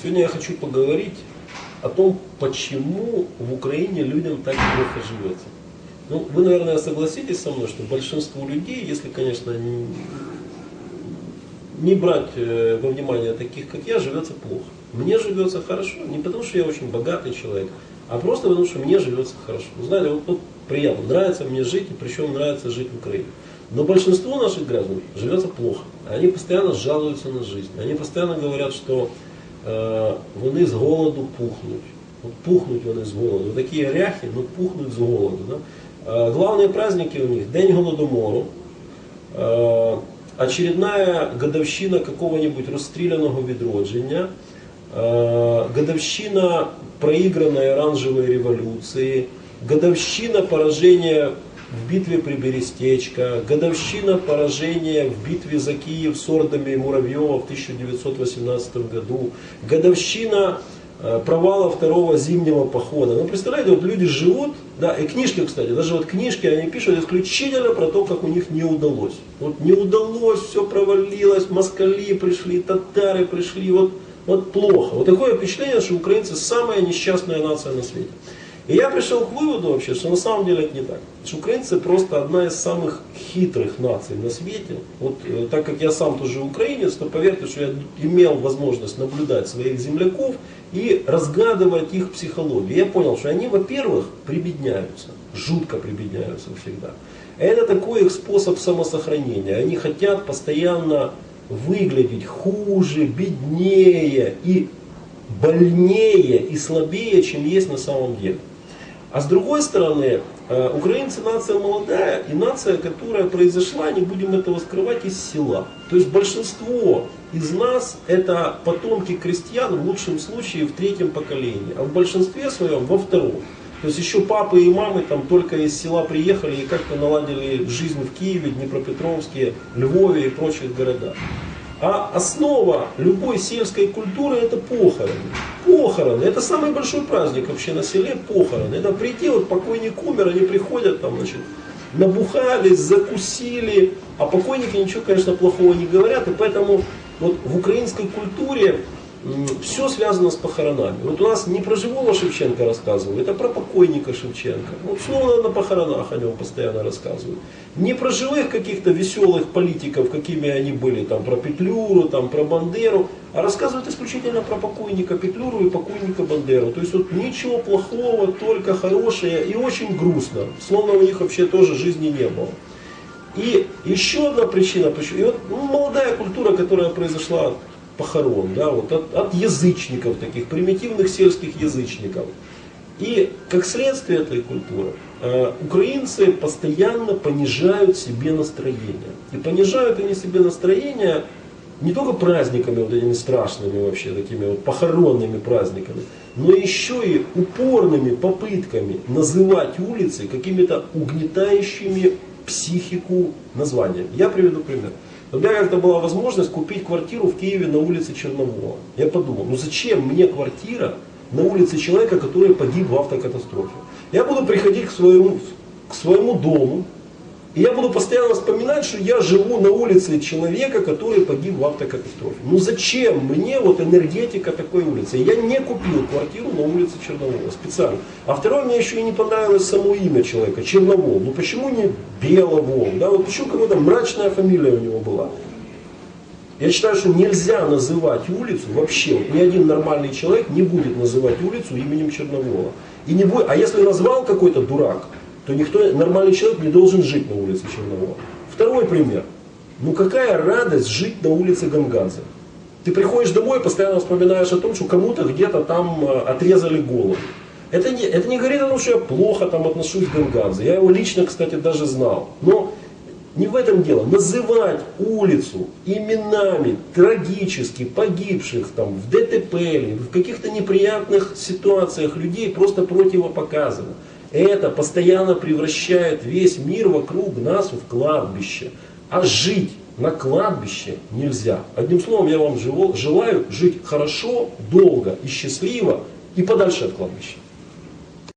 Сегодня я хочу поговорить о том, почему в Украине людям так плохо живется. Ну, вы, наверное, согласитесь со мной, что большинству людей, если, конечно, не, не брать э, во внимание таких, как я, живется плохо. Мне живется хорошо, не потому что я очень богатый человек, а просто потому что мне живется хорошо. Вы знаете, вот, вот приятно, нравится мне жить, и причем нравится жить в Украине. Но большинство наших граждан живется плохо. Они постоянно жалуются на жизнь. Они постоянно говорят, что вони з голоду пухнуть. Вот пухнуть вони з голоду. Вот такие ряхи, но пухнуть з голоду. Да? Э, главные праздники у них День Голодомору, э, очередная годовщина какого-нибудь расстрелянного відродження, э, годовщина проигранной оранжевой революции, годовщина поражения в битве при Берестечко, годовщина поражения в битве за Киев с ордами Муравьева в 1918 году, годовщина э, провала второго зимнего похода. Ну, представляете, вот люди живут, да, и книжки, кстати, даже вот книжки они пишут исключительно про то, как у них не удалось. Вот не удалось, все провалилось, москали пришли, татары пришли, вот, вот плохо. Вот такое впечатление, что украинцы самая несчастная нация на свете. И я пришел к выводу вообще, что на самом деле это не так. Что украинцы просто одна из самых хитрых наций на свете. Вот э, так как я сам тоже украинец, то поверьте, что я имел возможность наблюдать своих земляков и разгадывать их психологию. Я понял, что они, во-первых, прибедняются, жутко прибедняются всегда. Это такой их способ самосохранения. Они хотят постоянно выглядеть хуже, беднее и больнее и слабее, чем есть на самом деле. А с другой стороны, э, украинцы нация молодая и нация, которая произошла, не будем этого скрывать, из села. То есть большинство из нас это потомки крестьян в лучшем случае в третьем поколении, а в большинстве своем во втором. То есть еще папы и мамы там только из села приехали и как-то наладили жизнь в Киеве, Днепропетровске, Львове и прочих городах. А основа любой сельской культуры это похороны. Похороны. Это самый большой праздник вообще на селе похороны. Это прийти, вот покойник умер, они приходят там, значит, набухались, закусили, а покойники ничего, конечно, плохого не говорят. И поэтому вот в украинской культуре все связано с похоронами. Вот у нас не про живого Шевченко рассказывают, это про покойника Шевченко. Вот снова на похоронах о нем постоянно рассказывают. Не про живых каких-то веселых политиков, какими они были, там, про Петлюру, там, про Бандеру, а рассказывают исключительно про покойника Петлюру и покойника Бандеру. То есть вот ничего плохого, только хорошее и очень грустно. Словно у них вообще тоже жизни не было. И еще одна причина, почему, и вот ну, молодая культура, которая произошла похорон, да, вот от, от язычников, таких примитивных сельских язычников. И как следствие этой культуры, э, украинцы постоянно понижают себе настроение. И понижают они себе настроение не только праздниками вот этими страшными вообще, такими вот похоронными праздниками, но еще и упорными попытками называть улицы какими-то угнетающими психику названиями. Я приведу пример. У меня как-то была возможность купить квартиру в Киеве на улице Чернового. Я подумал, ну зачем мне квартира на улице человека, который погиб в автокатастрофе? Я буду приходить к своему, к своему дому, и я буду постоянно вспоминать, что я живу на улице человека, который погиб в автокатастрофе. Ну зачем мне вот энергетика такой улицы? Я не купил квартиру на улице Чернового специально. А второе, мне еще и не понравилось само имя человека, Черновол. Ну почему не Беловол? Да, вот почему какая-то мрачная фамилия у него была? Я считаю, что нельзя называть улицу вообще, ни один нормальный человек не будет называть улицу именем Черновола. И не будет, а если назвал какой-то дурак, то никто, нормальный человек не должен жить на улице Чернового. Второй пример. Ну какая радость жить на улице Гангадзе. Ты приходишь домой и постоянно вспоминаешь о том, что кому-то где-то там э, отрезали голову. Это не, это не говорит о том, что я плохо там отношусь к Гангадзе. Я его лично, кстати, даже знал. Но не в этом дело. Называть улицу именами трагически погибших там, в ДТП или в каких-то неприятных ситуациях людей просто противопоказано. Это постоянно превращает весь мир вокруг нас в кладбище. А жить на кладбище нельзя. Одним словом, я вам желаю жить хорошо, долго и счастливо и подальше от кладбища.